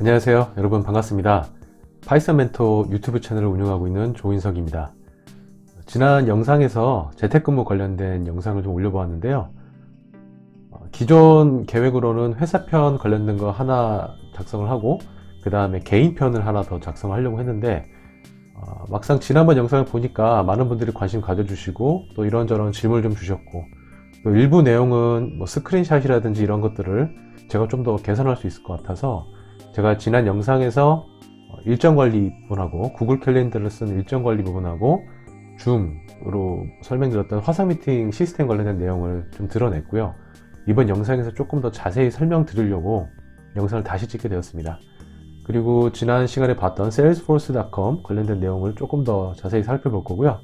안녕하세요. 여러분 반갑습니다. 파이썬 멘토 유튜브 채널을 운영하고 있는 조인석입니다. 지난 영상에서 재택근무 관련된 영상을 좀 올려보았는데요. 어, 기존 계획으로는 회사편 관련된 거 하나 작성을 하고 그 다음에 개인편을 하나 더 작성하려고 했는데 어, 막상 지난번 영상을 보니까 많은 분들이 관심 가져주시고 또 이런저런 질문을 좀 주셨고 또 일부 내용은 뭐 스크린샷이라든지 이런 것들을 제가 좀 더 개선할 수 있을 것 같아서 제가 지난 영상에서 어, 일정 관리 부분하고 구글 캘린더를 쓴 일정 관리 부분하고 줌으로 설명드렸던 화상 미팅 시스템 관련된 내용을 좀 드러냈고요. 이번 영상에서 조금 더 자세히 설명드리려고 영상을 다시 찍게 되었습니다. 그리고 지난 시간에 봤던 salesforce.com 관련된 내용을 조금 더 자세히 살펴볼 거고요.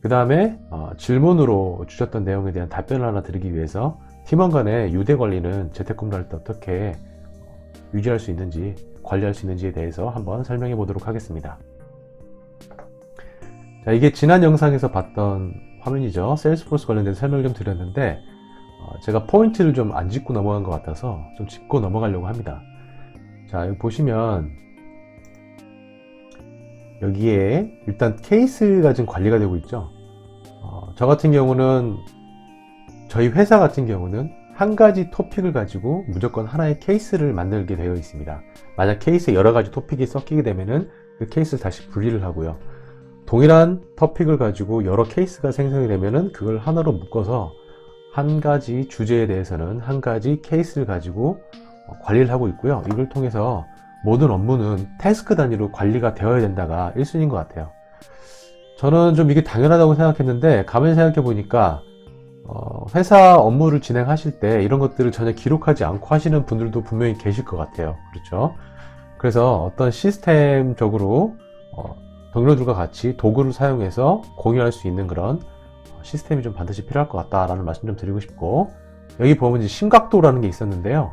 그 다음에 어, 질문으로 주셨던 내용에 대한 답변을 하나 드리기 위해서 팀원 간의 유대 관리는 재택근무할 때 어떻게 유지할 수 있는지 관리할 수 있는지에 대해서 한번 설명해 보도록 하겠습니다. 자, 이게 지난 영상에서 봤던 화면이죠. 세일스포스 관련된 설명을 좀 드렸는데 어, 제가 포인트를 좀 안 짚고 넘어간 것 같아서 좀 짚고 넘어가려고 합니다. 자, 여기 보시면 여기에 일단 케이스가 지금 관리가 되고 있죠. 어, 저 같은 경우는 저희 회사 같은 경우는 한 가지 토픽을 가지고 무조건 하나의 케이스를 만들게 되어 있습니다. 만약 케이스에 여러 가지 토픽이 섞이게 되면은 그 케이스를 다시 분리를 하고요. 동일한 토픽을 가지고 여러 케이스가 생성이 되면은 그걸 하나로 묶어서 한 가지 주제에 대해서는 한 가지 케이스를 가지고 어, 관리를 하고 있고요. 이걸 통해서 모든 업무는 태스크 단위로 관리가 되어야 된다가 1순위인 것 같아요. 저는 좀 이게 당연하다고 생각했는데 가만히 생각해 보니까 어, 회사 업무를 진행하실 때 이런 것들을 전혀 기록하지 않고 하시는 분들도 분명히 계실 것 같아요. 그렇죠? 그래서 어떤 시스템적으로 어, 동료들과 같이 도구를 사용해서 공유할 수 있는 그런 시스템이 좀 반드시 필요할 것 같다라는 말씀 좀 드리고 싶고 여기 보면 이제 심각도라는 게 있었는데요.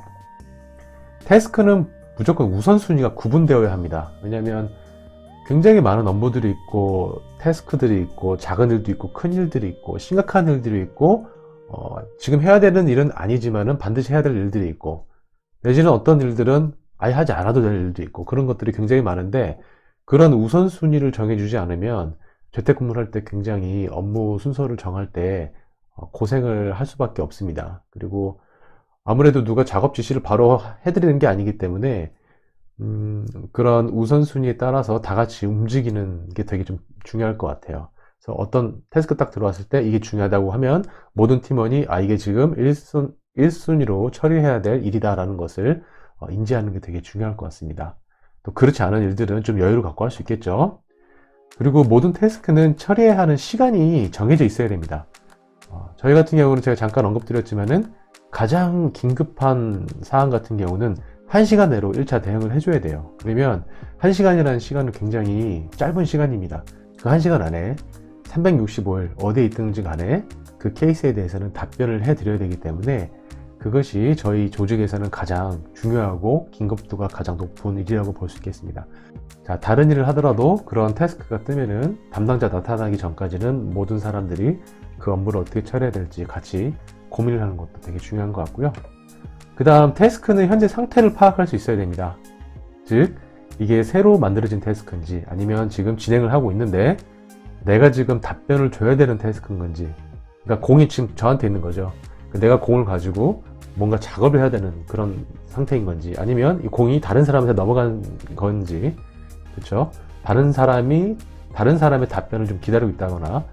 태스크는 무조건 우선순위가 구분되어야 합니다. 왜냐하면 굉장히 많은 업무들이 있고 태스크들이 있고 작은 일도 있고 큰 일들이 있고 심각한 일들이 있고 어, 지금 해야 되는 일은 아니지만은 반드시 해야 될 일들이 있고 내지는 어떤 일들은 아예 하지 않아도 될 일도 있고 그런 것들이 굉장히 많은데 그런 우선순위를 정해주지 않으면 재택근무를 할 때 굉장히 업무 순서를 정할 때 어, 고생을 할 수밖에 없습니다. 그리고 아무래도 누가 작업 지시를 바로 해드리는 게 아니기 때문에 음, 그런 우선순위에 따라서 다 같이 움직이는 게 되게 좀 중요할 것 같아요. 그래서 어떤 태스크 딱 들어왔을 때 이게 중요하다고 하면 모든 팀원이 아, 이게 지금 1순, 1순위로 처리해야 될 일이다라는 것을 어, 인지하는 게 되게 중요할 것 같습니다. 또 그렇지 않은 일들은 좀 여유를 갖고 할 수 있겠죠. 그리고 모든 태스크는 처리해야 하는 시간이 정해져 있어야 됩니다. 어, 저희 같은 경우는 제가 잠깐 언급드렸지만은 가장 긴급한 사안 같은 경우는 1시간 내로 1차 대응을 해줘야 돼요. 그러면 1시간이라는 시간은 굉장히 짧은 시간입니다. 그 1시간 안에 365일 어디에 있든지 간에 그 케이스에 대해서는 답변을 해드려야 되기 때문에 그것이 저희 조직에서는 가장 중요하고 긴급도가 가장 높은 일이라고 볼 수 있겠습니다. 자, 다른 일을 하더라도 그런 태스크가 뜨면은 담당자 나타나기 전까지는 모든 사람들이 그 업무를 어떻게 처리해야 될지 같이 고민을 하는 것도 되게 중요한 것 같고요. 그 다음 태스크는 현재 상태를 파악할 수 있어야 됩니다. 즉, 이게 새로 만들어진 태스크인지 아니면 지금 진행을 하고 있는데 내가 지금 답변을 줘야 되는 태스크인 건지 그러니까 공이 지금 저한테 있는 거죠. 내가 공을 가지고 뭔가 작업을 해야 되는 그런 상태인 건지 아니면 이 공이 다른 사람한테 넘어간 건지 그렇죠? 다른 사람이 다른 사람의 답변을 좀 기다리고 있다거나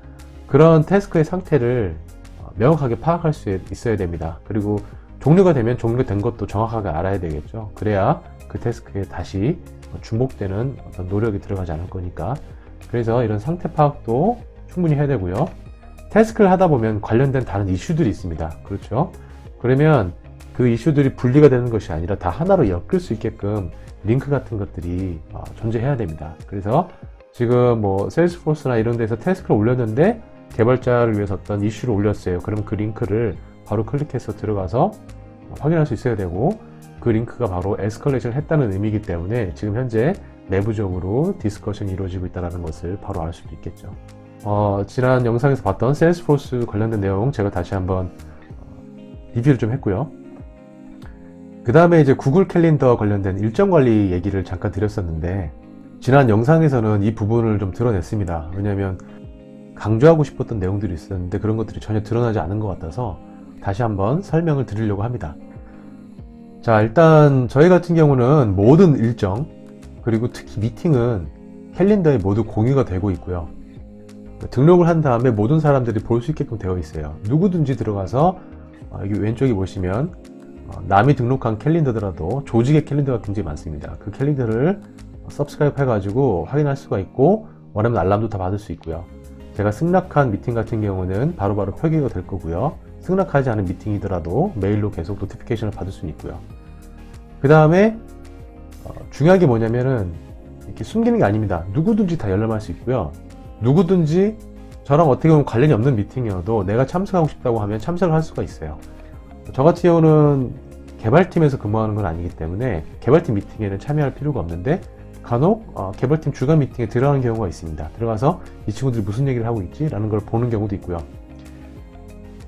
그런 태스크의 상태를 어, 명확하게 파악할 수 있어야 됩니다. 그리고 종료가 되면 종료된 것도 정확하게 알아야 되겠죠. 그래야 그 태스크에 다시 중복되는 어떤 노력이 들어가지 않을 거니까. 그래서 이런 상태 파악도 충분히 해야 되고요. 태스크를 하다 보면 관련된 다른 이슈들이 있습니다. 그렇죠? 그러면 그 이슈들이 분리가 되는 것이 아니라 다 하나로 엮을 수 있게끔 링크 같은 것들이 어, 존재해야 됩니다. 그래서 지금 뭐 세일스포스나 이런 데서 태스크를 올렸는데 개발자를 위해서 어떤 이슈를 올렸어요. 그럼 그 링크를 바로 클릭해서 들어가서 확인할 수 있어야 되고 그 링크가 바로 에스컬레이션 했다는 의미이기 때문에 지금 현재 내부적으로 디스커션이 이루어지고 있다는 것을 바로 알 수도 있겠죠. 어, 지난 영상에서 봤던 세일스포스 관련된 내용 제가 다시 한번 리뷰를 좀 했고요. 그 다음에 이제 구글 캘린더 관련된 일정 관리 얘기를 잠깐 드렸었는데, 지난 영상에서는 이 부분을 좀 드러냈습니다. 왜냐하면 강조하고 싶었던 내용들이 있었는데 그런 것들이 전혀 드러나지 않은 것 같아서 다시 한번 설명을 드리려고 합니다. 자, 일단 저희 같은 경우는 모든 일정, 그리고 특히 미팅은 캘린더에 모두 공유가 되고 있고요. 등록을 한 다음에 모든 사람들이 볼 수 있게끔 되어 있어요. 누구든지 들어가서 어, 여기 왼쪽에 보시면 어, 남이 등록한 캘린더더라도 조직의 캘린더가 굉장히 많습니다. 그 캘린더를 서브스크라이브 해가지고 확인할 수가 있고 원하면 알람도 다 받을 수 있고요. 제가 승낙한 미팅 같은 경우는 바로바로 표기가 될 거고요. 승낙하지 않은 미팅이더라도 메일로 계속 노티피케이션을 받을 수 있고요. 그 다음에 어, 중요한 게 뭐냐면은 이렇게 숨기는 게 아닙니다. 누구든지 다 열람할 수 있고요. 누구든지 저랑 어떻게 보면 관련이 없는 미팅이어도 내가 참석하고 싶다고 하면 참석을 할 수가 있어요. 저 같은 경우는 개발팀에서 근무하는 건 아니기 때문에 개발팀 미팅에는 참여할 필요가 없는데 간혹 어, 개발팀 주간 미팅에 들어가는 경우가 있습니다. 들어가서 이 친구들이 무슨 얘기를 하고 있지라는 걸 보는 경우도 있고요.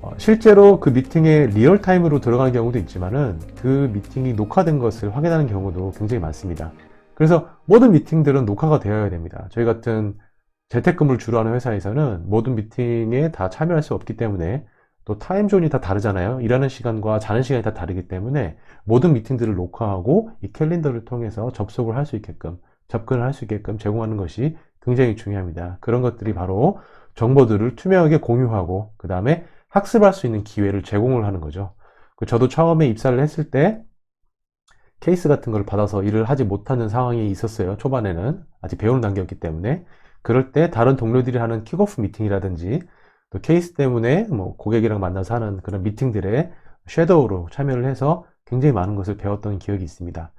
어, 실제로 그 미팅에 리얼타임으로 들어가는 경우도 있지만은 그 미팅이 녹화된 것을 확인하는 경우도 굉장히 많습니다. 그래서 모든 미팅들은 녹화가 되어야 됩니다. 저희 같은 재택근무를 주로 하는 회사에서는 모든 미팅에 다 참여할 수 없기 때문에 또 타임존이 다 다르잖아요. 일하는 시간과 자는 시간이 다 다르기 때문에 모든 미팅들을 녹화하고 이 캘린더를 통해서 접속을 할 수 있게끔 접근을 할 수 있게끔 제공하는 것이 굉장히 중요합니다. 그런 것들이 바로 정보들을 투명하게 공유하고 그 다음에 학습할 수 있는 기회를 제공을 하는 거죠. 그 저도 처음에 입사를 했을 때 케이스 같은 걸 받아서 일을 하지 못하는 상황이 있었어요. 초반에는 아직 배우는 단계였기 때문에 그럴 때 다른 동료들이 하는 킥오프 미팅이라든지 또 케이스 때문에 뭐 고객이랑 만나서 하는 그런 미팅들에 섀도우로 참여를 해서 굉장히 많은 것을 배웠던 기억이 있습니다.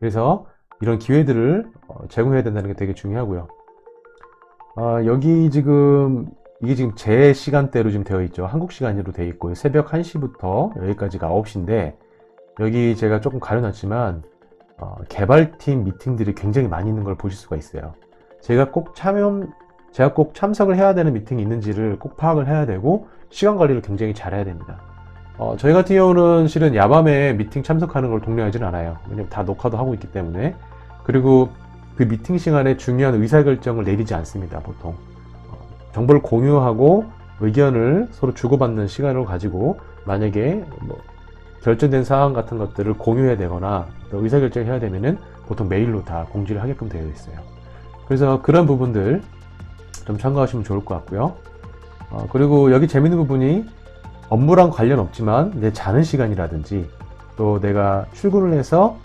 그래서 이런 기회들을 어, 제공해야 된다는 게 되게 중요하고요. 아, 여기 지금 이게 지금 제 시간대로 지금 되어 있죠. 한국 시간으로 되어 있고 새벽 1시부터 여기까지가 9시인데 여기 제가 조금 가려놨지만 어, 개발팀 미팅들이 굉장히 많이 있는 걸 보실 수가 있어요. 제가 꼭 참여 제가 꼭 참석을 해야 되는 미팅이 있는지를 꼭 파악을 해야 되고 시간 관리를 굉장히 잘해야 됩니다. 어, 저희 같은 경우는 실은 야밤에 미팅 참석하는 걸 독려하지는 않아요. 왜냐면 다 녹화도 하고 있기 때문에. 그리고 그 미팅 시간에 중요한 의사결정을 내리지 않습니다, 보통. 어, 정보를 공유하고 의견을 서로 주고받는 시간을 가지고 만약에 뭐 결정된 사항 같은 것들을 공유해야 되거나 또 의사결정을 해야 되면은 보통 메일로 다 공지를 하게끔 되어 있어요. 그래서 그런 부분들 좀 참고하시면 좋을 것 같고요. 어, 그리고 여기 재밌는 부분이 업무랑 관련 없지만 내 자는 시간이라든지 또 내가 출근을 해서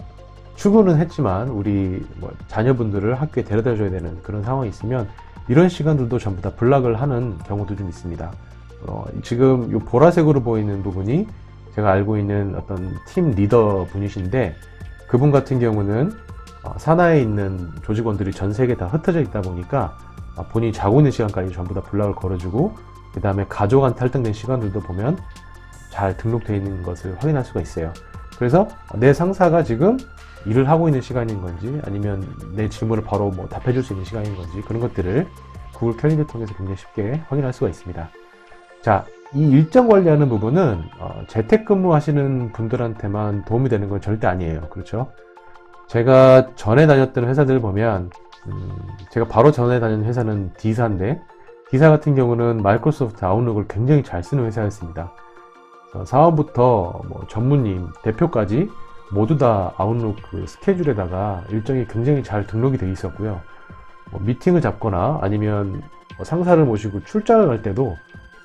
출근은 했지만 우리 뭐 자녀분들을 학교에 데려다 줘야 되는 그런 상황이 있으면 이런 시간들도 전부 다 블락을 하는 경우도 좀 있습니다. 어, 지금 이 보라색으로 보이는 부분이 제가 알고 있는 어떤 팀 리더 분이신데 그분 같은 경우는 어, 산하에 있는 조직원들이 전 세계에 다 흩어져 있다 보니까 어, 본인이 자고 있는 시간까지 전부 다 블락을 걸어주고 그 다음에 가족한테 할당된 시간들도 보면 잘 등록되어 있는 것을 확인할 수가 있어요. 그래서 내 상사가 지금 일을 하고 있는 시간인 건지 아니면 내 질문을 바로 뭐 답해줄 수 있는 시간인 건지 그런 것들을 구글 캘린더 통해서 굉장히 쉽게 확인할 수가 있습니다. 자, 이 일정 관리하는 부분은 어, 재택근무 하시는 분들한테만 도움이 되는 건 절대 아니에요. 그렇죠? 제가 전에 다녔던 회사들 보면 음, 제가 바로 전에 다니는 회사는 D사인데 D사 같은 경우는 마이크로소프트 아웃룩을 굉장히 잘 쓰는 회사였습니다. 어, 사원부터 뭐 전무님, 대표까지 모두 다 아웃룩 그 스케줄에다가 일정이 굉장히 잘 등록이 되어 있었고요. 뭐 미팅을 잡거나 아니면 뭐 상사를 모시고 출장을 갈 때도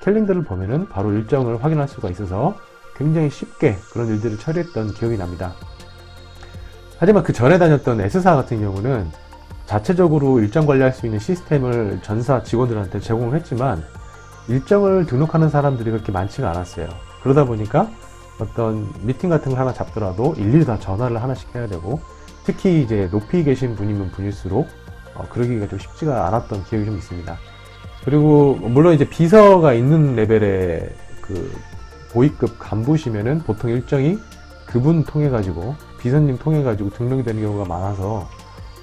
캘린더를 보면은 바로 일정을 확인할 수가 있어서 굉장히 쉽게 그런 일들을 처리했던 기억이 납니다. 하지만 그 전에 다녔던 S사 같은 경우는 자체적으로 일정 관리할 수 있는 시스템을 전사 직원들한테 제공을 했지만 일정을 등록하는 사람들이 그렇게 많지가 않았어요. 그러다 보니까 어떤 미팅 같은 걸 하나 잡더라도 일일이 다 전화를 하나씩 해야 되고 특히 이제 높이 계신 분이면 분일수록 어, 그러기가 좀 쉽지가 않았던 기억이 좀 있습니다. 그리고 물론 이제 비서가 있는 레벨의 그 고위급 간부시면은 보통 일정이 그분 통해 가지고 비서님 통해 가지고 등록이 되는 경우가 많아서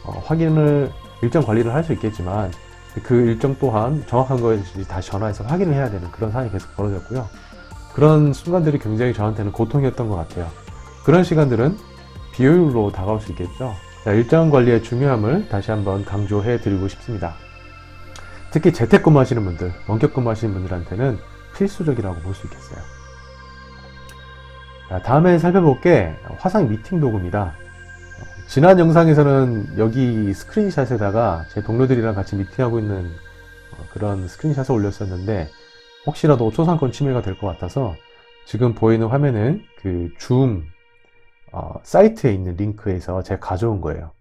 어, 확인을 일정 관리를 할 수 있겠지만 그 일정 또한 정확한 거에 다시 전화해서 확인을 해야 되는 그런 상황이 계속 벌어졌고요. 그런 순간들이 굉장히 저한테는 고통이었던 것 같아요. 그런 시간들은 비효율로 다가올 수 있겠죠. 자, 일정 관리의 중요함을 다시 한번 강조해 드리고 싶습니다. 특히 재택근무 하시는 분들, 원격근무 하시는 분들한테는 필수적이라고 볼 수 있겠어요. 자, 다음에 살펴볼 게 화상 미팅 도구입니다. 어, 지난 영상에서는 여기 스크린샷에다가 제 동료들이랑 같이 미팅하고 있는 어, 그런 스크린샷을 올렸었는데 혹시라도 초상권 침해가 될 것 같아서 지금 보이는 화면은 그줌 어, 사이트에 있는 링크에서 제가 가져온 거예요.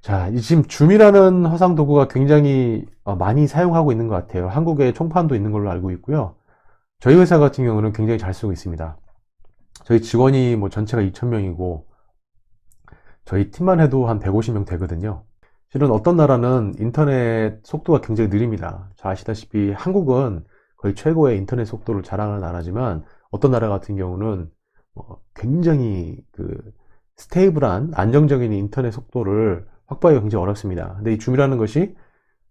자, 이 지금 줌이라는 화상 도구가 굉장히 어, 많이 사용하고 있는 것 같아요. 한국에 총판도 있는 걸로 알고 있고요. 저희 회사 같은 경우는 굉장히 잘 쓰고 있습니다. 저희 직원이 뭐 전체가 2,000명이고 저희 팀만 해도 한 150명 되거든요. 실은 어떤 나라는 인터넷 속도가 굉장히 느립니다. 잘 아시다시피 한국은 거의 최고의 인터넷 속도를 자랑하는 나라지만 어떤 나라 같은 경우는 뭐 굉장히 그 스테이블한 안정적인 인터넷 속도를 확보하기가 굉장히 어렵습니다. 근데 이 줌이라는 것이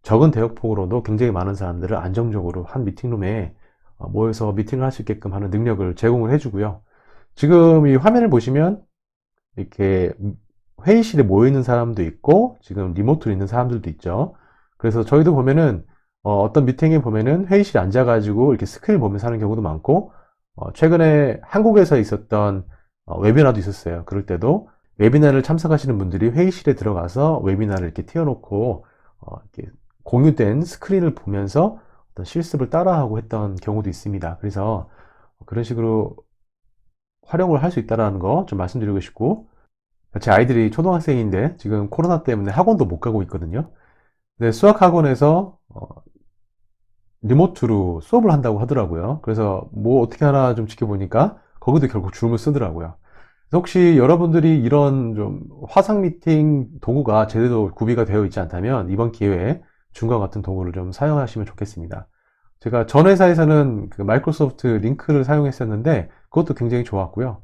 적은 대역폭으로도 굉장히 많은 사람들을 안정적으로 한 미팅룸에 어, 모여서 미팅을 할 수 있게끔 하는 능력을 제공을 해주고요. 지금 이 화면을 보시면 이렇게 회의실에 모여 있는 사람도 있고 지금 리모트로 있는 사람들도 있죠. 그래서 저희도 보면은 어, 떤 미팅에 보면은 회의실에 앉아가지고 이렇게 스크린 보면서 하는 경우도 많고 어, 최근에 한국에서 있었던 어, 웨비나도 있었어요. 그럴 때도 웨비나를 참석하시는 분들이 회의실에 들어가서 웨비나를 이렇게 띄워놓고 어, 이렇게 공유된 스크린을 보면서 어떤 실습을 따라하고 했던 경우도 있습니다. 그래서 그런 식으로 활용을 할 수 있다는 거 좀 말씀드리고 싶고 제 아이들이 초등학생인데 지금 코로나 때문에 학원도 못 가고 있거든요. 근데 수학 학원에서 어, 리모트로 수업을 한다고 하더라고요. 그래서 뭐 어떻게 하나 좀 지켜보니까 거기도 결국 줌을 쓰더라고요. 그래서 혹시 여러분들이 이런 좀 화상 미팅 도구가 제대로 구비가 되어 있지 않다면 이번 기회에 줌과 같은 도구를 좀 사용하시면 좋겠습니다. 제가 전 회사에서는 그 마이크로소프트 링크를 사용했었는데 그것도 굉장히 좋았고요.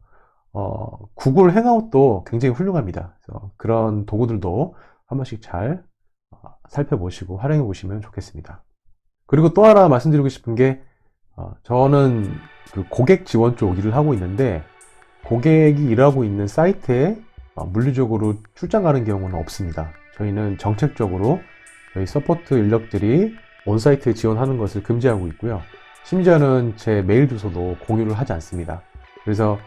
어, 구글 행아웃도 굉장히 훌륭합니다. 그래서 그런 도구들도 한 번씩 잘 어, 살펴보시고 활용해 보시면 좋겠습니다. 그리고 또 하나 말씀드리고 싶은 게 어, 저는 그 고객 지원 쪽 일을 하고 있는데 고객이 일하고 있는 사이트에 어, 물리적으로 출장 가는 경우는 없습니다. 저희는 정책적으로 저희 서포트 인력들이 온사이트에 지원하는 것을 금지하고 있고요. 심지어는 제 메일 주소도 공유를 하지 않습니다. 그래서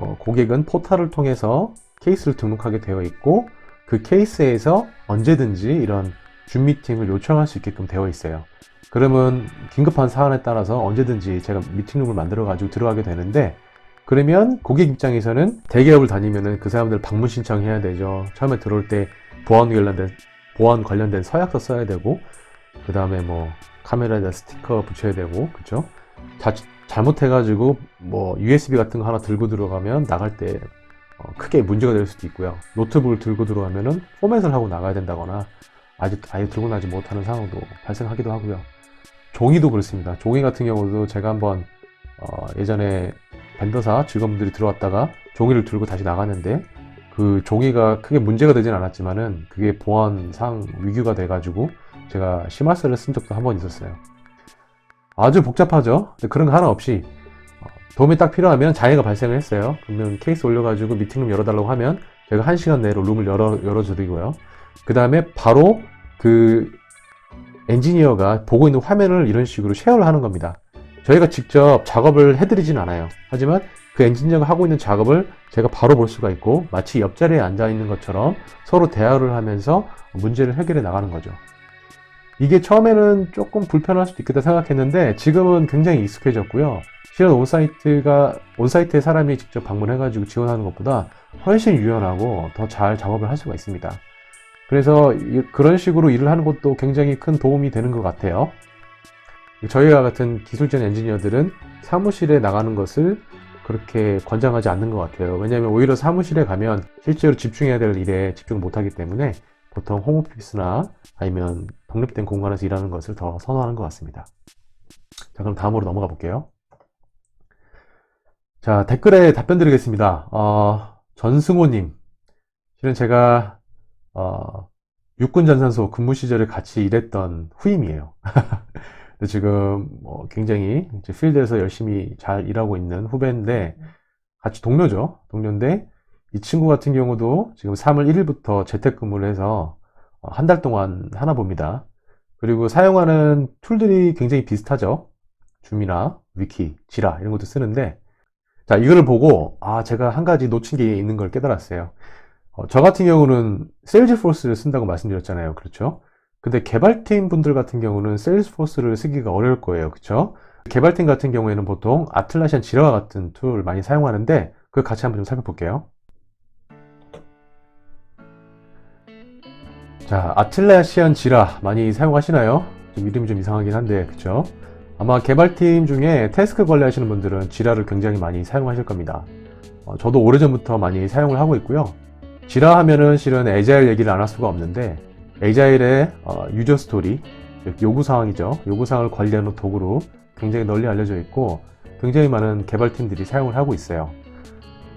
어, 고객은 포털을 통해서 케이스를 등록하게 되어 있고 그 케이스에서 언제든지 이런 줌 미팅을 요청할 수 있게끔 되어 있어요. 그러면 긴급한 사안에 따라서 언제든지 제가 미팅룸을 만들어 가지고 들어가게 되는데 그러면 고객 입장에서는 대기업을 다니면은 그 사람들 방문 신청해야 되죠. 처음에 들어올 때 보안 관련된 보안 관련된 서약서 써야 되고 그 다음에 뭐 카메라에다 스티커 붙여야 되고 그죠? 자, 잘못해가지고 뭐 USB 같은 거 하나 들고 들어가면 나갈 때 어, 크게 문제가 될 수도 있고요. 노트북을 들고 들어가면은 포맷을 하고 나가야 된다거나 아직 아예 들고 나지 못하는 상황도 발생하기도 하고요. 종이도 그렇습니다. 종이 같은 경우도 제가 한번 어, 예전에 벤더사 직원들이 들어왔다가 종이를 들고 다시 나갔는데 그 종이가 크게 문제가 되진 않았지만은 그게 보안상 위규가 돼가지고 제가 심할서를 쓴 적도 한 번 있었어요. 아주 복잡하죠. 그런 거 하나 없이 어, 도움이 딱 필요하면 장애가 발생을 했어요. 그러면 케이스 올려가지고 미팅룸 열어달라고 하면 제가 한 시간 내로 룸을 열어 열어드리고요. 그 다음에 바로 그 엔지니어가 보고 있는 화면을 이런 식으로 쉐어를 하는 겁니다. 저희가 직접 작업을 해드리진 않아요. 하지만 그 엔지니어가 하고 있는 작업을 제가 바로 볼 수가 있고 마치 옆자리에 앉아 있는 것처럼 서로 대화를 하면서 문제를 해결해 나가는 거죠. 이게 처음에는 조금 불편할 수도 있겠다 생각했는데 지금은 굉장히 익숙해졌고요. 실은 온사이트가 온사이트에 사람이 직접 방문해가지고 지원하는 것보다 훨씬 유연하고 더 잘 작업을 할 수가 있습니다. 그래서 이- 그런 식으로 일을 하는 것도 굉장히 큰 도움이 되는 것 같아요. 저희와 같은 기술전 엔지니어들은 사무실에 나가는 것을 그렇게 권장하지 않는 것 같아요. 왜냐하면 오히려 사무실에 가면 실제로 집중해야 될 일에 집중을 못하기 때문에 보통 홈오피스나 아니면 독립된 공간에서 일하는 것을 더 선호하는 것 같습니다. 자, 그럼 다음으로 넘어가 볼게요. 자, 댓글에 답변 드리겠습니다. 어, 전승호님. 실은 제가, 어, 육군전산소 근무 시절에 같이 일했던 후임이에요. 지금 뭐 굉장히 필드에서 열심히 잘 일하고 있는 후배인데, 같이 동료죠. 동료인데, 이 친구 같은 경우도 지금 3월 1일부터 재택근무를 해서 어, 한달 동안 하나 봅니다. 그리고 사용하는 툴들이 굉장히 비슷하죠. 줌이나 위키, 지라 이런 것도 쓰는데 자 이거를 보고 아 제가 한 가지 놓친 게 있는 걸 깨달았어요. 어, 저 같은 경우는 세일즈포스를 쓴다고 말씀드렸잖아요. 그렇죠? 근데 개발팀 분들 같은 경우는 세일즈포스를 쓰기가 어려울 거예요. 그렇죠? 개발팀 같은 경우에는 보통 아틀라시안 지라와 같은 툴을 많이 사용하는데 그걸 같이 한번 좀 살펴볼게요. 자, 아틀라시안 지라 많이 사용하시나요? 좀 이름이 좀 이상하긴 한데, 그쵸? 아마 개발팀 중에 태스크 관리하시는 분들은 지라를 굉장히 많이 사용하실 겁니다. 어, 저도 오래전부터 많이 사용을 하고 있고요. 지라 하면은 실은 에자일 얘기를 안 할 수가 없는데, 에자일의 어, 유저 스토리, 즉 요구사항이죠. 요구사항을 관리하는 도구로 굉장히 널리 알려져 있고, 굉장히 많은 개발팀들이 사용을 하고 있어요.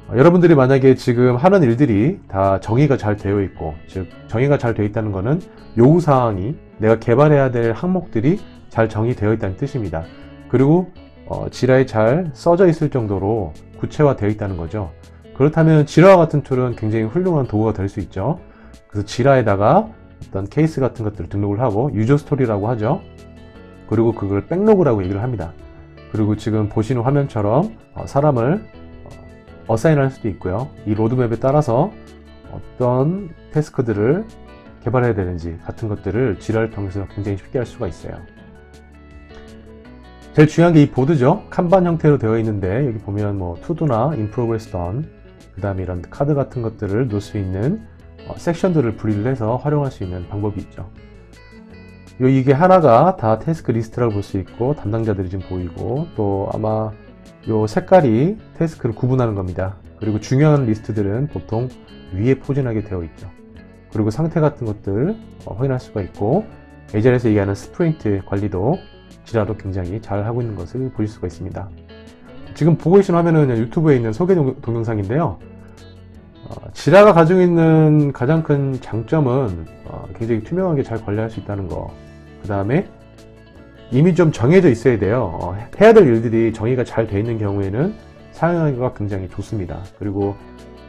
어, 여러분들이 만약에 지금 하는 일들이 다 정의가 잘 되어 있고, 즉, 정의가 잘 되어 있다는 것은 요구사항이 내가 개발해야 될 항목들이 잘 정의되어 있다는 뜻입니다. 그리고 어, 지라에 잘 써져 있을 정도로 구체화되어 있다는 거죠. 그렇다면 지라와 같은 툴은 굉장히 훌륭한 도구가 될 수 있죠. 그래서 지라에다가 어떤 케이스 같은 것들을 등록을 하고 유저 스토리라고 하죠. 그리고 그걸 백로그라고 얘기를 합니다. 그리고 지금 보시는 화면처럼 어, 사람을 어사인할 수도 있고요. 이 로드맵에 따라서 어떤 태스크들을 개발해야 되는지 같은 것들을 지라를 통해서 굉장히 쉽게 할 수가 있어요. 제일 중요한 게 이 보드죠. 칸반 형태로 되어 있는데 여기 보면 뭐 투두나 progress done 그 다음에 이런 카드 같은 것들을 놓을 수 있는 어, 섹션들을 분리를 해서 활용할 수 있는 방법이 있죠. 요 이게 하나가 다 태스크 리스트라고 볼 수 있고 담당자들이 지금 보이고 또 아마 요 색깔이 태스크를 구분하는 겁니다. 그리고 중요한 리스트들은 보통 위에 포진하게 되어 있죠. 그리고 상태 같은 것들 어, 확인할 수가 있고 예전에서 얘기하는 스프린트 관리도 지라도 굉장히 잘 하고 있는 것을 보실 수가 있습니다. 지금 보고 계신 화면은 유튜브에 있는 소개 동- 동영상인데요. 어, 지라가 가지고 있는 가장 큰 장점은 어, 굉장히 투명하게 잘 관리할 수 있다는 거. 그 다음에 이미 좀 정해져 있어야 돼요. 어, 해야 될 일들이 정의가 잘 돼 있는 경우에는 사용하기가 굉장히 좋습니다. 그리고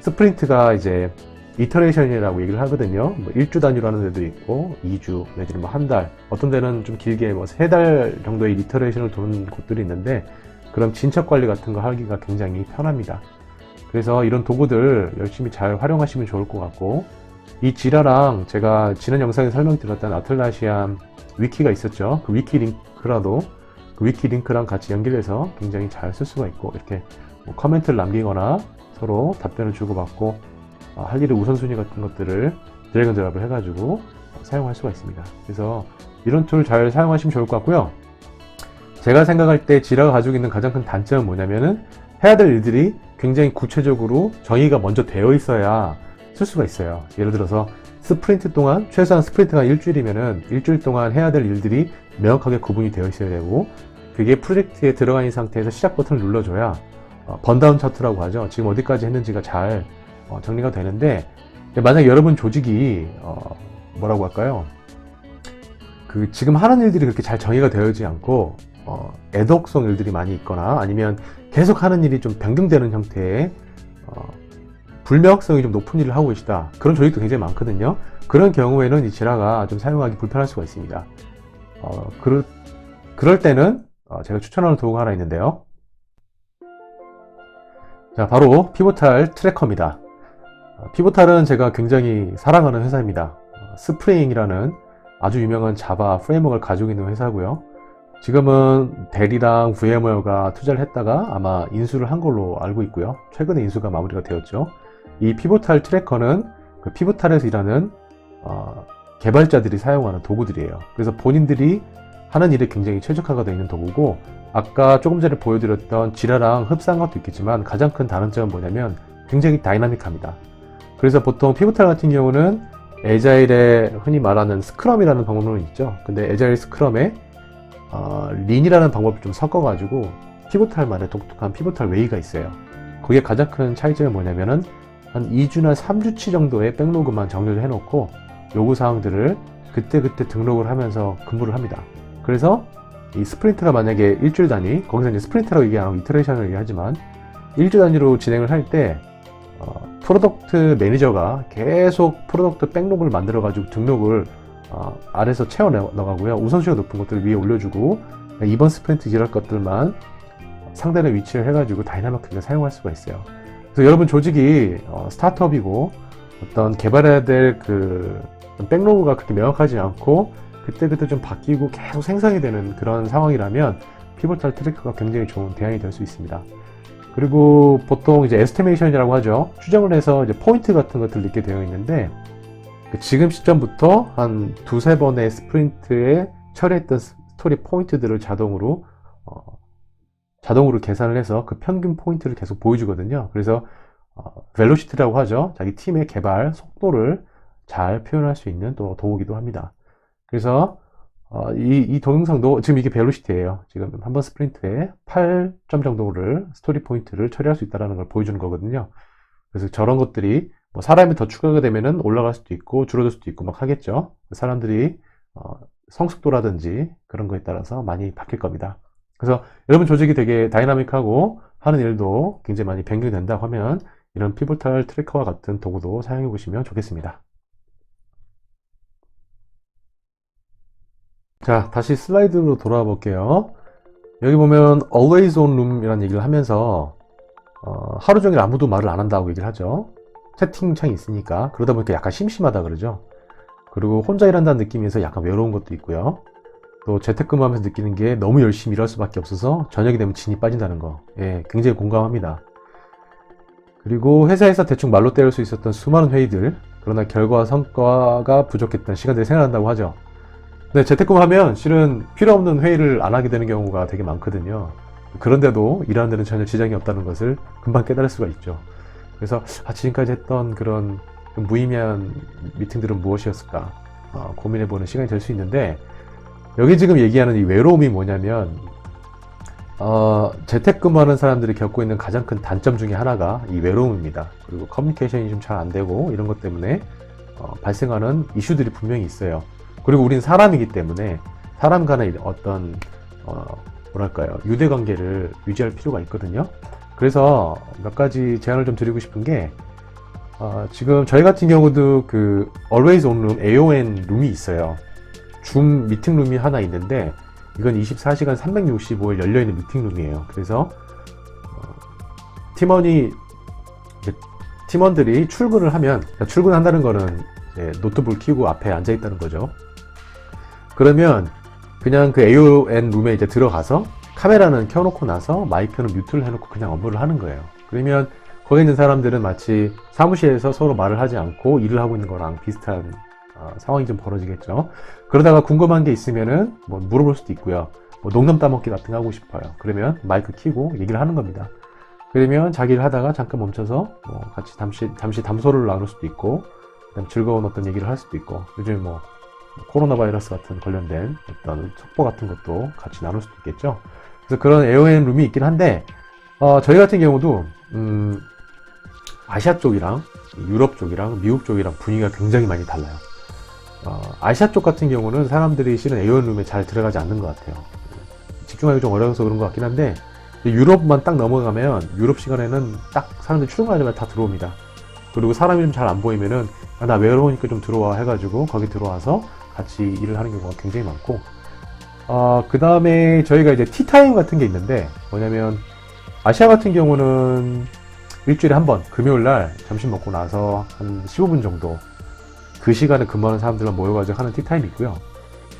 스프린트가 이제 이터레이션이라고 얘기를 하거든요. 뭐 1주 단위로 하는 데도 있고 2주 내지는 뭐 한 달, 어떤 데는 좀 길게 뭐 세 달 정도의 이터레이션을 도는 곳들이 있는데 그럼 진척 관리 같은 거 하기가 굉장히 편합니다. 그래서 이런 도구들 열심히 잘 활용하시면 좋을 것 같고 이 지라랑 제가 지난 영상에 설명드렸던 아틀라시안 위키가 있었죠. 그 위키 링크라도 그 위키 링크랑 같이 연결해서 굉장히 잘 쓸 수가 있고 이렇게 뭐 커멘트를 남기거나 서로 답변을 주고받고 어, 할 일의 우선순위 같은 것들을 드래곤 드랍을 해가지고 사용할 수가 있습니다. 그래서 이런 툴 잘 사용하시면 좋을 것 같고요. 제가 생각할 때 지라가 가지고 있는 가장 큰 단점은 뭐냐면은 해야 될 일들이 굉장히 구체적으로 정의가 먼저 되어 있어야 쓸 수가 있어요. 예를 들어서 스프린트 동안 최소한 스프린트가 일주일이면은 일주일 동안 해야 될 일들이 명확하게 구분이 되어 있어야 되고 그게 프로젝트에 들어가 있는 상태에서 시작 버튼을 눌러줘야 어, 번다운 차트라고 하죠. 지금 어디까지 했는지가 잘 어, 정리가 되는데 만약 여러분 조직이 어, 뭐라고 할까요? 그 지금 하는 일들이 그렇게 잘 정의가 되어 있지 않고 어, 애독성 일들이 많이 있거나 아니면 계속 하는 일이 좀 변경되는 형태의 어, 불명확성이 좀 높은 일을 하고 계시다. 그런 조직도 굉장히 많거든요. 그런 경우에는 이 지라가 좀 사용하기 불편할 수가 있습니다. 어, 그럴, 그럴 때는 어, 제가 추천하는 도구가 하나 있는데요. 자, 바로 피보탈 트래커입니다. 어, 피보탈은 제가 굉장히 사랑하는 회사입니다. 어, 스프링이라는 아주 유명한 자바 프레임워크를 가지고 있는 회사고요. 지금은 델이랑 VMware가 투자를 했다가 아마 인수를 한 걸로 알고 있고요. 최근에 인수가 마무리가 되었죠. 이 피보탈 트래커는 그 피보탈에서 일하는 어, 개발자들이 사용하는 도구들이에요. 그래서 본인들이 하는 일에 굉장히 최적화가 되어 있는 도구고 아까 조금 전에 보여드렸던 지라랑 흡사한 것도 있겠지만 가장 큰 다른 점은 뭐냐면 굉장히 다이나믹합니다. 그래서 보통 피보탈 같은 경우는 에자일에 흔히 말하는 스크럼이라는 방법론이 있죠. 근데 에자일 스크럼에 어, 린이라는 방법을 좀 섞어가지고 피보탈만의 독특한 피보탈 웨이가 있어요. 거기에 가장 큰 차이점이 뭐냐면은 한 2주나 3주치 정도의 백로그만 정리를 해놓고 요구사항들을 그때그때 등록을 하면서 근무를 합니다. 그래서 이 스프린트가 만약에 일주일 단위, 거기서 이제 스프린트라고 얘기 안 하고 이터레이션을 얘기하지만 일주 단위로 진행을 할 때, 어, 프로덕트 매니저가 계속 프로덕트 백록을 만들어 가지고 등록을 어, 아래서 채워 넣어가고요. 우선순위가 높은 것들을 위에 올려주고 이번 스프린트 일할 것들만 상단에 위치를 해가지고 다이나믹하게 사용할 수가 있어요. 그래서 여러분 조직이 어, 스타트업이고 어떤 개발해야 될 그 백로그가 그렇게 명확하지 않고 그때그때 좀 바뀌고 계속 생성이 되는 그런 상황이라면 피보탈 트래커가 굉장히 좋은 대안이 될 수 있습니다. 그리고 보통 이제 에스티메이션이라고 하죠. 추정을 해서 이제 포인트 같은 것들을 넣게 되어 있는데 그 지금 시점부터 한 두세 번의 스프린트에 처리했던 스토리 포인트들을 자동으로 어, 자동으로 계산을 해서 그 평균 포인트를 계속 보여주거든요. 그래서 어, 벨로시티라고 하죠. 자기 팀의 개발 속도를 잘 표현할 수 있는 또 도구기도 합니다. 그래서 어, 이, 이 동영상도 지금 이게 벨로시티예요. 지금 한 번 스프린트에 8점 정도를 스토리 포인트를 처리할 수 있다는 걸 보여주는 거거든요. 그래서 저런 것들이 뭐 사람이 더 추가가 되면은 올라갈 수도 있고 줄어들 수도 있고 막 하겠죠. 사람들이 어, 성숙도라든지 그런 거에 따라서 많이 바뀔 겁니다. 그래서 여러분 조직이 되게 다이나믹하고 하는 일도 굉장히 많이 변경이 된다고 하면 이런 피볼탈 트래커와 같은 도구도 사용해 보시면 좋겠습니다. 자, 다시 슬라이드로 돌아와 볼게요. 여기 보면 always on room이라는 얘기를 하면서 어, 하루 종일 아무도 말을 안 한다고 얘기를 하죠. 채팅창이 있으니까 그러다 보니까 약간 심심하다 그러죠. 그리고 혼자 일한다는 느낌에서 약간 외로운 것도 있고요. 또 재택근무하면서 느끼는 게 너무 열심히 일할 수밖에 없어서 저녁이 되면 진이 빠진다는 거. 예, 굉장히 공감합니다. 그리고 회사에서 대충 말로 때울 수 있었던 수많은 회의들, 그러나 결과와 성과가 부족했던 시간들이 생각난다고 하죠. 근데 재택근무하면 실은 필요 없는 회의를 안 하게 되는 경우가 되게 많거든요. 그런데도 일하는 데는 전혀 지장이 없다는 것을 금방 깨달을 수가 있죠. 그래서 아, 지금까지 했던 그런 무의미한 미팅들은 무엇이었을까 어, 고민해보는 시간이 될 수 있는데 여기 지금 얘기하는 이 외로움이 뭐냐면 어, 재택근무하는 사람들이 겪고 있는 가장 큰 단점 중에 하나가 이 외로움입니다. 그리고 커뮤니케이션이 좀 잘 안 되고 이런 것 때문에 어, 발생하는 이슈들이 분명히 있어요. 그리고 우린 사람이기 때문에 사람 간의 어떤 어, 뭐랄까요 유대 관계를 유지할 필요가 있거든요. 그래서 몇 가지 제안을 좀 드리고 싶은 게 어, 지금 저희 같은 경우도 그 Always On Room AON 룸이 있어요. 줌 미팅 룸이 하나 있는데 이건 24시간 365일 열려있는 미팅 룸이에요. 그래서 어, 팀원이 팀원들이 출근을 하면 그러니까 출근한다는 거는 노트북을 켜고 앞에 앉아 있다는 거죠. 그러면 그냥 그 AON 룸에 이제 들어가서 카메라는 켜놓고 나서 마이크는 뮤트를 해놓고 그냥 업무를 하는 거예요. 그러면 거기 있는 사람들은 마치 사무실에서 서로 말을 하지 않고 일을 하고 있는 거랑 비슷한 어, 상황이 좀 벌어지겠죠. 그러다가 궁금한 게 있으면은 뭐 물어볼 수도 있고요. 뭐 농담 따먹기 같은 거 하고 싶어요. 그러면 마이크 키고 얘기를 하는 겁니다. 그러면 자기를 하다가 잠깐 멈춰서 뭐 같이 잠시 잠시 담소를 나눌 수도 있고 즐거운 어떤 얘기를 할 수도 있고 요즘 뭐 코로나 바이러스 같은 관련된 어떤 첩보 같은 것도 같이 나눌 수도 있겠죠. 그래서 그런 에어앤 룸이 있긴 한데 어, 저희 같은 경우도 음, 아시아 쪽이랑 유럽 쪽이랑 미국 쪽이랑 분위기가 굉장히 많이 달라요. 어, 아시아 쪽 같은 경우는 사람들이 실은 에어룸에 잘 들어가지 않는 것 같아요. 집중하기 좀 어려워서 그런 것 같긴 한데 유럽만 딱 넘어가면 유럽 시간에는 딱 사람들이 출근하자마자 다 들어옵니다. 그리고 사람이 좀 잘 안 보이면은 아, 나 외로우니까 좀 들어와 해가지고 거기 들어와서 같이 일을 하는 경우가 굉장히 많고 어, 그 다음에 저희가 이제 티타임 같은 게 있는데 뭐냐면 아시아 같은 경우는 일주일에 한 번 금요일 날 점심 먹고 나서 한 15분 정도 그 시간에 근무하는 사람들만 모여가지고 하는 티타임이 있고요.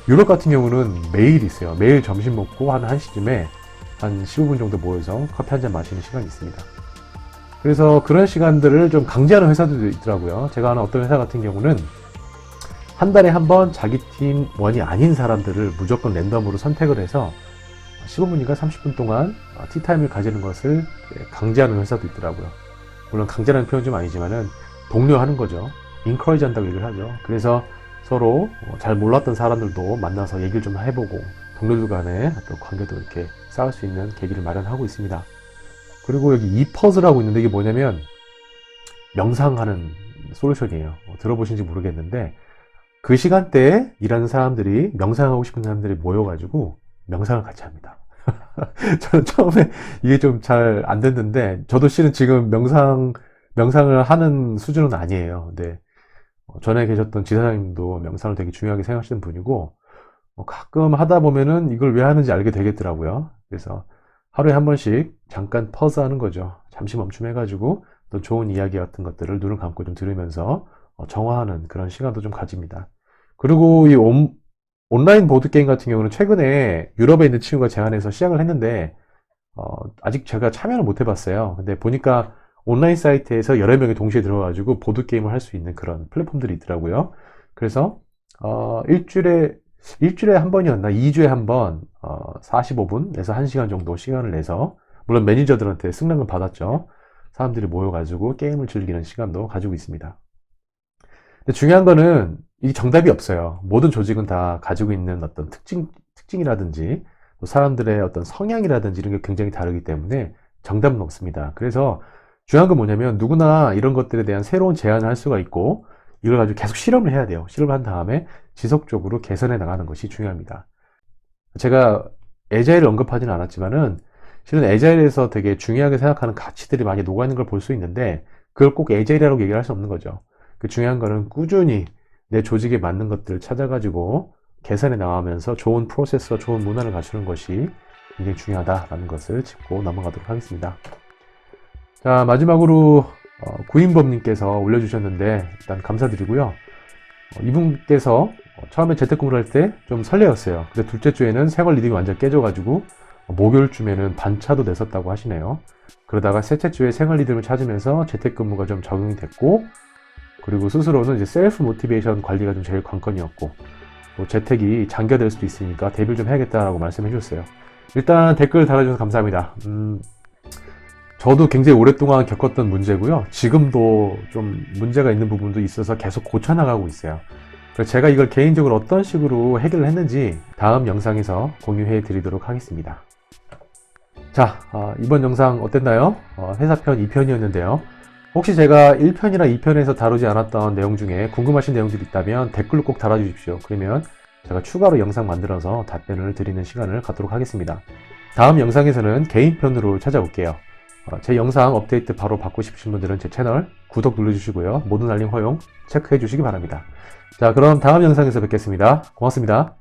유럽 같은 경우는 매일 있어요. 매일 점심 먹고 한 1시쯤에 한 15분 정도 모여서 커피 한 잔 마시는 시간이 있습니다. 그래서 그런 시간들을 좀 강제하는 회사들도 있더라고요. 제가 아는 어떤 회사 같은 경우는 한 달에 한 번 자기 팀원이 아닌 사람들을 무조건 랜덤으로 선택을 해서 15분인가 30분 동안 티타임을 가지는 것을 강제하는 회사도 있더라고요. 물론 강제라는 표현 좀 아니지만은 독려하는 거죠. 인커리지 한다고 얘기를 하죠. 그래서 서로 잘 몰랐던 사람들도 만나서 얘기를 좀 해보고 동료들 간의 어떤 관계도 이렇게 쌓을 수 있는 계기를 마련하고 있습니다. 그리고 여기 이퍼즈라고 있는데 이게 뭐냐면 명상하는 솔루션이에요. 어, 들어보신지 모르겠는데 그 시간대에 일하는 사람들이 명상하고 싶은 사람들이 모여가지고 명상을 같이 합니다. 저는 처음에 이게 좀 잘 안 됐는데 저도 실은 지금 명상 명상을 하는 수준은 아니에요. 근데 어, 전에 계셨던 지사장님도 명상을 되게 중요하게 생각하시는 분이고 어, 가끔 하다 보면은 이걸 왜 하는지 알게 되겠더라고요. 그래서 하루에 한 번씩 잠깐 퍼즈 하는 거죠. 잠시 멈춤해가지고 또 좋은 이야기 같은 것들을 눈을 감고 좀 들으면서 어, 정화하는 그런 시간도 좀 가집니다. 그리고 이 온, 온라인 보드게임 같은 경우는 최근에 유럽에 있는 친구가 제안해서 시작을 했는데 어, 아직 제가 참여를 못 해봤어요. 근데 보니까 온라인 사이트에서 여러 명이 동시에 들어가지고 보드 게임을 할 수 있는 그런 플랫폼들이 있더라고요. 그래서 어, 일주일에 일주일에 한 번이었나? 2주에 한 번, 어, 45분에서 1시간 정도 시간을 내서, 물론 매니저들한테 승낙은 받았죠. 사람들이 모여가지고 게임을 즐기는 시간도 가지고 있습니다. 근데 중요한 거는 이 정답이 없어요. 모든 조직은 다 가지고 있는 어떤 특징, 특징이라든지, 또 사람들의 어떤 성향이라든지 이런 게 굉장히 다르기 때문에 정답은 없습니다. 그래서 중요한 건 뭐냐면 누구나 이런 것들에 대한 새로운 제안을 할 수가 있고, 이걸 가지고 계속 실험을 해야 돼요. 실험을 한 다음에 지속적으로 개선해 나가는 것이 중요합니다. 제가 에자일을 언급하지는 않았지만은 실은 에자일에서 되게 중요하게 생각하는 가치들이 많이 녹아있는 걸 볼 수 있는데 그걸 꼭 에자일이라고 얘기를 할 수 없는 거죠. 그 중요한 거는 꾸준히 내 조직에 맞는 것들을 찾아가지고 개선해 나가면서 좋은 프로세스와 좋은 문화를 갖추는 것이 굉장히 중요하다라는 것을 짚고 넘어가도록 하겠습니다. 자, 마지막으로 어, 구인범님께서 올려주셨는데 일단 감사드리고요. 어, 이분께서 어, 처음에 재택근무를 할 때 좀 설레었어요. 근데 둘째 주에는 생활 리듬이 완전 깨져가지고 어, 목요일쯤에는 반차도 냈었다고 하시네요. 그러다가 셋째 주에 생활 리듬을 찾으면서 재택근무가 좀 적응이 됐고 그리고 스스로는 이제 셀프 모티베이션 관리가 좀 제일 관건이었고 또 재택이 장기화될 수도 있으니까 대비를 좀 해야겠다라고 말씀해 주셨어요. 일단 댓글 달아주셔서 감사합니다. 음, 저도 굉장히 오랫동안 겪었던 문제고요. 지금도 좀 문제가 있는 부분도 있어서 계속 고쳐나가고 있어요. 그래서 제가 이걸 개인적으로 어떤 식으로 해결을 했는지 다음 영상에서 공유해 드리도록 하겠습니다. 자, 어, 이번 영상 어땠나요? 어, 회사편 2편이었는데요. 혹시 제가 1편이나 2편에서 다루지 않았던 내용 중에 궁금하신 내용들이 있다면 댓글로 꼭 달아주십시오. 그러면 제가 추가로 영상 만들어서 답변을 드리는 시간을 갖도록 하겠습니다. 다음 영상에서는 개인편으로 찾아올게요. 어, 제 영상 업데이트 바로 받고 싶으신 분들은 제 채널 구독 눌러주시고요. 모든 알림 허용 체크해 주시기 바랍니다. 자, 그럼 다음 영상에서 뵙겠습니다. 고맙습니다.